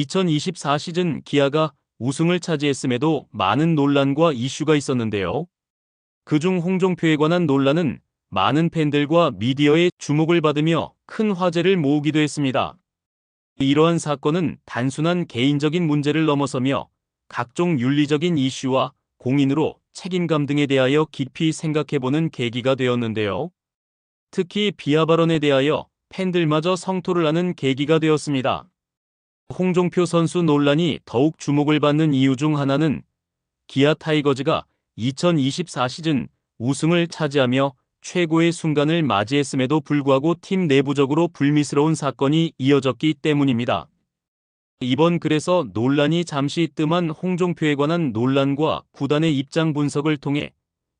2024 시즌 기아가 우승을 차지했음에도 많은 논란과 이슈가 있었는데요. 그중 홍종표에 관한 논란은 많은 팬들과 미디어의 주목을 받으며 큰 화제를 모으기도 했습니다. 이러한 사건은 단순한 개인적인 문제를 넘어서며 각종 윤리적인 이슈와 공인으로 책임감 등에 대하여 깊이 생각해보는 계기가 되었는데요. 특히 비하 발언에 대하여 팬들마저 성토를 하는 계기가 되었습니다. 홍종표 선수 논란이 더욱 주목을 받는 이유 중 하나는 기아 타이거즈가 2024 시즌 우승을 차지하며 최고의 순간을 맞이했음에도 불구하고 팀 내부적으로 불미스러운 사건이 이어졌기 때문입니다. 이번 글에서 논란이 잠시 뜸한 홍종표에 관한 논란과 구단의 입장 분석을 통해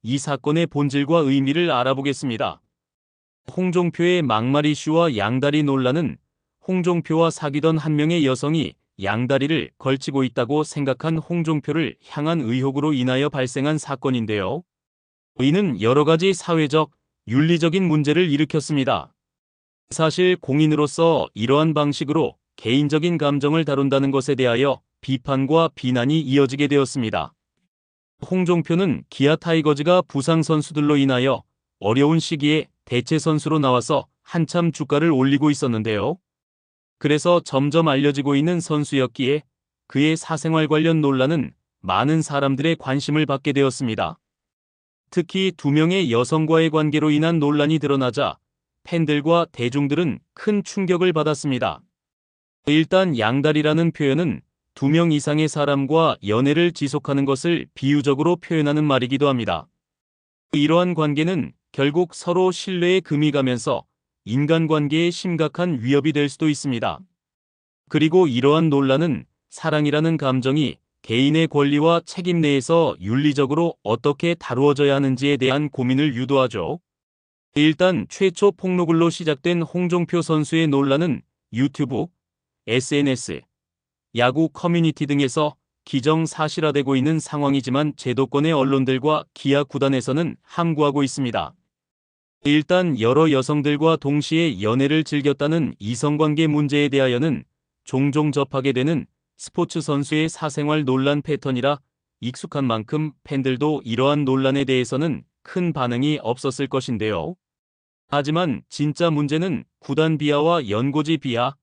이 사건의 본질과 의미를 알아보겠습니다. 홍종표의 막말 이슈와 양다리 논란은 홍종표와 사귀던 한 명의 여성이 양다리를 걸치고 있다고 생각한 홍종표를 향한 의혹으로 인하여 발생한 사건인데요. 이는 여러 가지 사회적, 윤리적인 문제를 일으켰습니다. 사실 공인으로서 이러한 방식으로 개인적인 감정을 다룬다는 것에 대하여 비판과 비난이 이어지게 되었습니다. 홍종표는 기아 타이거즈가 부상 선수들로 인하여 어려운 시기에 대체 선수로 나와서 한참 주가를 올리고 있었는데요. 그래서 점점 알려지고 있는 선수였기에 그의 사생활 관련 논란은 많은 사람들의 관심을 받게 되었습니다. 특히 두 명의 여성과의 관계로 인한 논란이 드러나자 팬들과 대중들은 큰 충격을 받았습니다. 일단 양다리라는 표현은 두 명 이상의 사람과 연애를 지속하는 것을 비유적으로 표현하는 말이기도 합니다. 이러한 관계는 결국 서로 신뢰에 금이 가면서 인간관계에 심각한 위협이 될 수도 있습니다. 그리고 이러한 논란은 사랑이라는 감정이 개인의 권리와 책임 내에서 윤리적으로 어떻게 다루어져야 하는지에 대한 고민을 유도하죠. 일단 최초 폭로글로 시작된 홍종표 선수의 논란은 유튜브, SNS, 야구 커뮤니티 등에서 기정사실화되고 있는 상황이지만 제도권의 언론들과 기아 구단에서는 함구하고 있습니다. 일단 여러 여성들과 동시에 연애를 즐겼다는 이성관계 문제에 대하여는 종종 접하게 되는 스포츠 선수의 사생활 논란 패턴이라 익숙한 만큼 팬들도 이러한 논란에 대해서는 큰 반응이 없었을 것인데요. 하지만 진짜 문제는 구단 비하와 연고지 비하,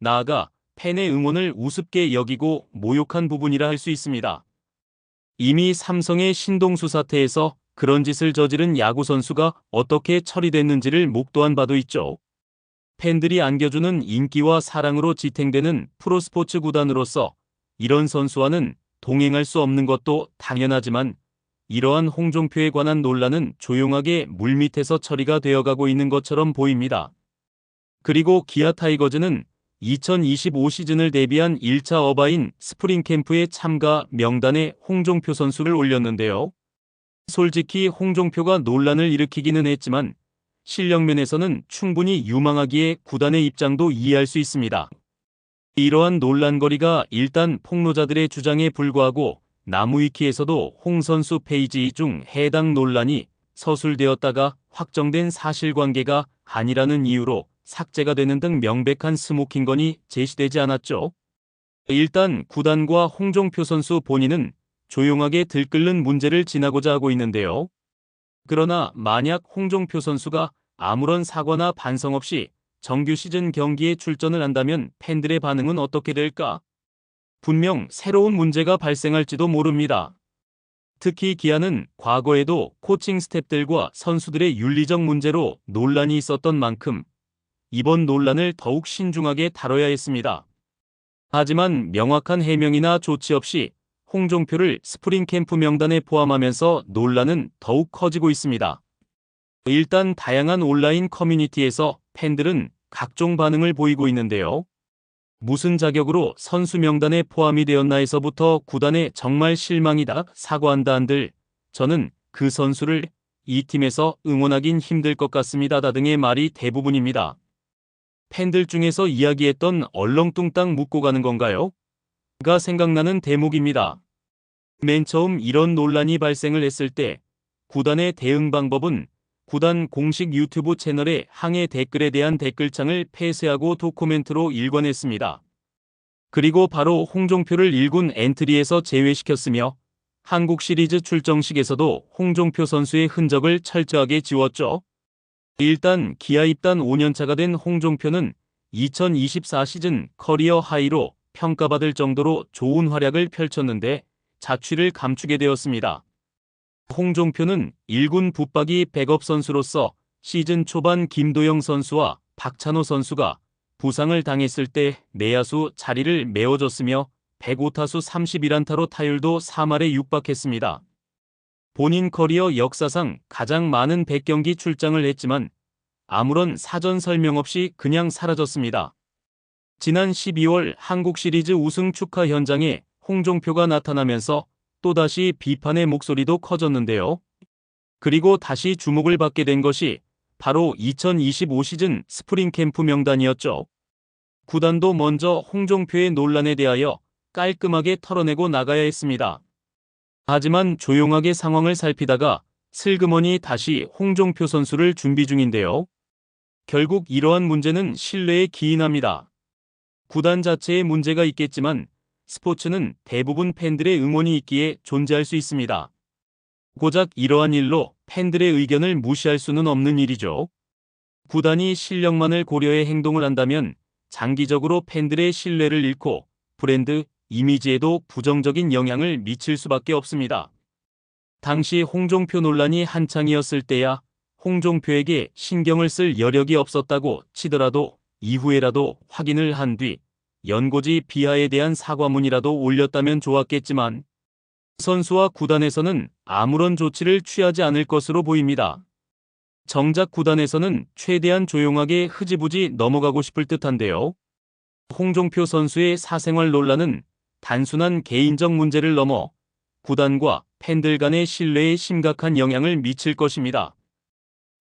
나아가 팬의 응원을 우습게 여기고 모욕한 부분이라 할 수 있습니다. 이미 삼성의 신동수 사태에서 그런 짓을 저지른 야구 선수가 어떻게 처리됐는지를 목도한 바도 있죠. 팬들이 안겨주는 인기와 사랑으로 지탱되는 프로스포츠 구단으로서 이런 선수와는 동행할 수 없는 것도 당연하지만 이러한 홍종표에 관한 논란은 조용하게 물밑에서 처리가 되어가고 있는 것처럼 보입니다. 그리고 기아 타이거즈는 2025 시즌을 대비한 1차 어바인 스프링 캠프에 참가 명단에 홍종표 선수를 올렸는데요. 솔직히 홍종표가 논란을 일으키기는 했지만 실력 면에서는 충분히 유망하기에 구단의 입장도 이해할 수 있습니다. 이러한 논란거리가 일단 폭로자들의 주장에 불과하고 나무위키에서도 홍 선수 페이지 중 해당 논란이 서술되었다가 확정된 사실관계가 아니라는 이유로 삭제가 되는 등 명백한 스모킹건이 제시되지 않았죠. 일단 구단과 홍종표 선수 본인은 조용하게 들끓는 문제를 지나고자 하고 있는데요. 그러나 만약 홍종표 선수가 아무런 사과나 반성 없이 정규 시즌 경기에 출전을 한다면 팬들의 반응은 어떻게 될까? 분명 새로운 문제가 발생할지도 모릅니다. 특히 기아는 과거에도 코칭 스탭들과 선수들의 윤리적 문제로 논란이 있었던 만큼 이번 논란을 더욱 신중하게 다뤄야 했습니다. 하지만 명확한 해명이나 조치 없이 홍종표를 스프링 캠프 명단에 포함하면서 논란은 더욱 커지고 있습니다. 일단 다양한 온라인 커뮤니티에서 팬들은 각종 반응을 보이고 있는데요. 무슨 자격으로 선수 명단에 포함이 되었나에서부터 구단에 정말 실망이다, 사과한다 한들 저는 그 선수를 이 팀에서 응원하긴 힘들 것 같습니다. 등의 말이 대부분입니다. 팬들 중에서 이야기했던 얼렁뚱땅 묻고 가는 건가요? 가 생각나는 대목입니다. 맨 처음 이런 논란이 발생을 했을 때 구단의 대응 방법은 구단 공식 유튜브 채널의 항해 댓글에 대한 댓글창을 폐쇄하고 도코멘트로 일관했습니다. 그리고 바로 홍종표를 1군 엔트리에서 제외시켰으며 한국 시리즈 출정식에서도 홍종표 선수의 흔적을 철저하게 지웠죠. 일단 기아 입단 5년차가 된 홍종표는 2024 시즌 커리어 하이로 평가받을 정도로 좋은 활약을 펼쳤는데 자취를 감추게 되었습니다. 홍종표는 1군 붙박이 백업 선수로서 시즌 초반 김도영 선수와 박찬호 선수가 부상을 당했을 때 내야수 자리를 메워줬으며 105타수 31안타로 타율도 3할에 육박했습니다. 본인 커리어 역사상 가장 많은 100경기 출장을 했지만 아무런 사전 설명 없이 그냥 사라졌습니다. 지난 12월 한국 시리즈 우승 축하 현장에 홍종표가 나타나면서 또다시 비판의 목소리도 커졌는데요. 그리고 다시 주목을 받게 된 것이 바로 2025 시즌 스프링 캠프 명단이었죠. 구단도 먼저 홍종표의 논란에 대하여 깔끔하게 털어내고 나가야 했습니다. 하지만 조용하게 상황을 살피다가 슬그머니 다시 홍종표 선수를 준비 중인데요. 결국 이러한 문제는 신뢰에 기인합니다. 구단 자체에 문제가 있겠지만 스포츠는 대부분 팬들의 응원이 있기에 존재할 수 있습니다. 고작 이러한 일로 팬들의 의견을 무시할 수는 없는 일이죠. 구단이 실력만을 고려해 행동을 한다면 장기적으로 팬들의 신뢰를 잃고 브랜드, 이미지에도 부정적인 영향을 미칠 수밖에 없습니다. 당시 홍종표 논란이 한창이었을 때야 홍종표에게 신경을 쓸 여력이 없었다고 치더라도 이후에라도 확인을 한 뒤 연고지 비하에 대한 사과문이라도 올렸다면 좋았겠지만 선수와 구단에서는 아무런 조치를 취하지 않을 것으로 보입니다. 정작 구단에서는 최대한 조용하게 흐지부지 넘어가고 싶을 듯한데요. 홍종표 선수의 사생활 논란은 단순한 개인적 문제를 넘어 구단과 팬들 간의 신뢰에 심각한 영향을 미칠 것입니다.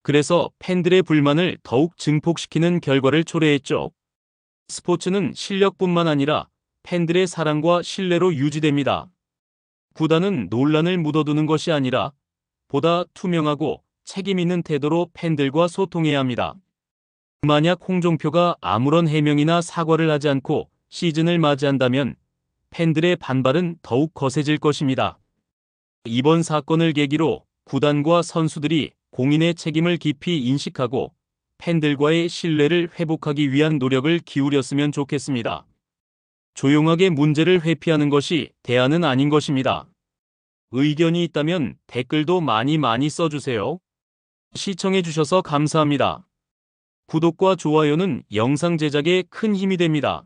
그래서 팬들의 불만을 더욱 증폭시키는 결과를 초래했죠. 스포츠는 실력뿐만 아니라 팬들의 사랑과 신뢰로 유지됩니다. 구단은 논란을 묻어두는 것이 아니라 보다 투명하고 책임 있는 태도로 팬들과 소통해야 합니다. 만약 홍종표가 아무런 해명이나 사과를 하지 않고 시즌을 맞이한다면 팬들의 반발은 더욱 거세질 것입니다. 이번 사건을 계기로 구단과 선수들이 공인의 책임을 깊이 인식하고 팬들과의 신뢰를 회복하기 위한 노력을 기울였으면 좋겠습니다. 조용하게 문제를 회피하는 것이 대안은 아닌 것입니다. 의견이 있다면 댓글도 많이 많이 써주세요. 시청해주셔서 감사합니다. 구독과 좋아요는 영상 제작에 큰 힘이 됩니다.